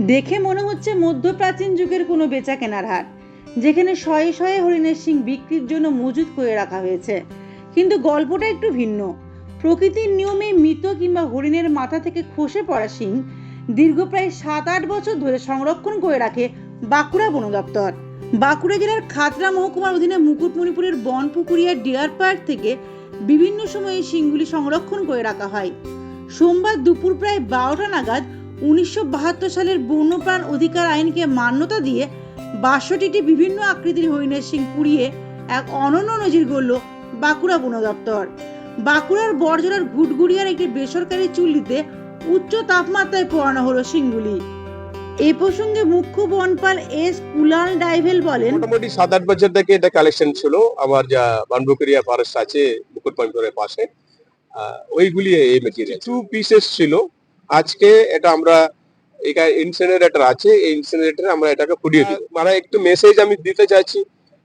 দেখে মনে হচ্ছে মধ্যপ্রাচীন যুগের কোনো বেচা কেনার হাট, যেখানে শয়ে শয়ে হরিণের শিং বিক্রির জন্য মজুত করে রাখা হয়েছে। কিন্তু গল্পটা একটু ভিন্ন। প্রকৃতির নিয়মে মৃত কিংবা হরিণের মাথা থেকে খসে পড়া শিং দীর্ঘ প্রায় সাত আট বছর ধরে সংরক্ষণ করে রাখে বাঁকুড়া বন দপ্তর। বাঁকুড়া জেলার খাতড়া মহকুমার অধীনে মুকুটমণিপুরের বনপুকুরিয়া ডিয়ার পার্ক থেকে বিভিন্ন সময়ে শিংগুলি সংরক্ষণ করে রাখা হয়। সোমবার দুপুর প্রায় বারোটা নাগাদ উনিশশো বাহাত্তর সালের বন্যপ্রাণ অধিকার আইনকে মান্যতা দিয়ে বাষট্টিটি বিভিন্ন আকৃতির হরিণের শিং পুড়িয়ে এক অনন্য নজির গড়ল বাঁকুড়া বন দপ্তর। বাঁকুড়ার বড়জলার ঘুটগুড়িয়ার একটি বেসরকারি চুল্লিতে উচ্চ তাপমাত্রায় পোড়ানো হলো সিংগুলি এ প্রসঙ্গে মুখ্য বনপাল এস কুলাল ডাইভেল বলেন মোটামুটি সাত আট বছর থেকে এটা কালেকশন ছিল। আমার যা বানবুকরিয়া ফরেস্ট আছে মুকুটপঞ্চরের পাশে। আহ, ওইগুলি এই মেটেরিয়াল টু পিসেস ছিল। আজকে এটা আমরা এটা ইনসিনারেটর আছে এই ইনসিনারেটরে আমরা এটাকে পুড়িয়ে দিব মানে একটু মেসেজ আমি দিতে চাইছি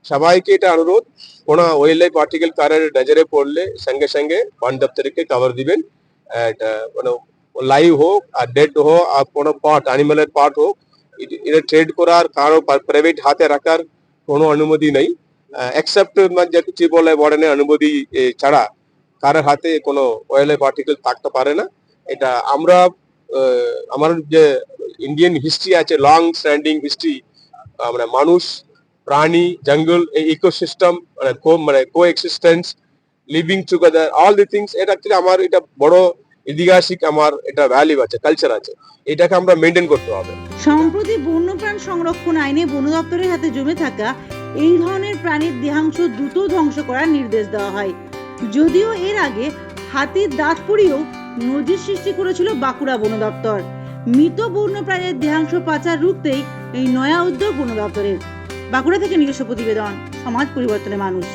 সবাইকে এটা অনুরোধ কোনো ওয়াইল্ড লাইফ আর্টিকেল কারের নজরে পড়লে সঙ্গে সঙ্গে বন দপ্তরকে কভার দিবেন। আহ, মানে লাইভ হোক আর ডেড হোক আর কোনো পার্ট অ্যানিমালের পার্ট হোক এটি- এটা ট্রেড করার কারও প্রাইভেট হাতে রাখার কোনো অনুমতি নেই। এক্সেপ্ট কিছু বলে বর্ডেনের অনুমতি ছাড়া কারোর হাতে কোনো ওয়েল পার্টিকেল থাকতে পারে না। এটা আমরা আমার যে ইন্ডিয়ান হিস্ট্রি আছে লং স্ট্যান্ডিং হিস্ট্রি আমরা মানুষ, প্রাণী জঙ্গল এই ইকোসিস্টেম মানে কো মানে co existence living together all the things এটা actually আমার এটা বড় ইতিহাসিক আমার এটা ভ্যালু আছে কালচার আছে। এটাকে আমরা মেনটেন করতে হবে। সম্প্রতি বন্যপ্রাণ সংরক্ষণ আইনে বন দপ্তরের হাতে জমে থাকা এই ধরনের প্রাণীর দেহাংশ দ্রুত ধ্বংস করার নির্দেশ দেওয়া হয়। যদিও এর আগে হাতির দাঁত পুড়িয়েও নজির সৃষ্টি করেছিল বাঁকুড়া বন দপ্তর। মৃত বন্যপ্রাণীর দেহাংশ পাচার রুখতেই এই নয়া উদ্যোগ বন দপ্তরের। বাঁকুড়া থেকে নিজস্ব প্রতিবেদন, সমাজ পরিবর্তনের মানুষ।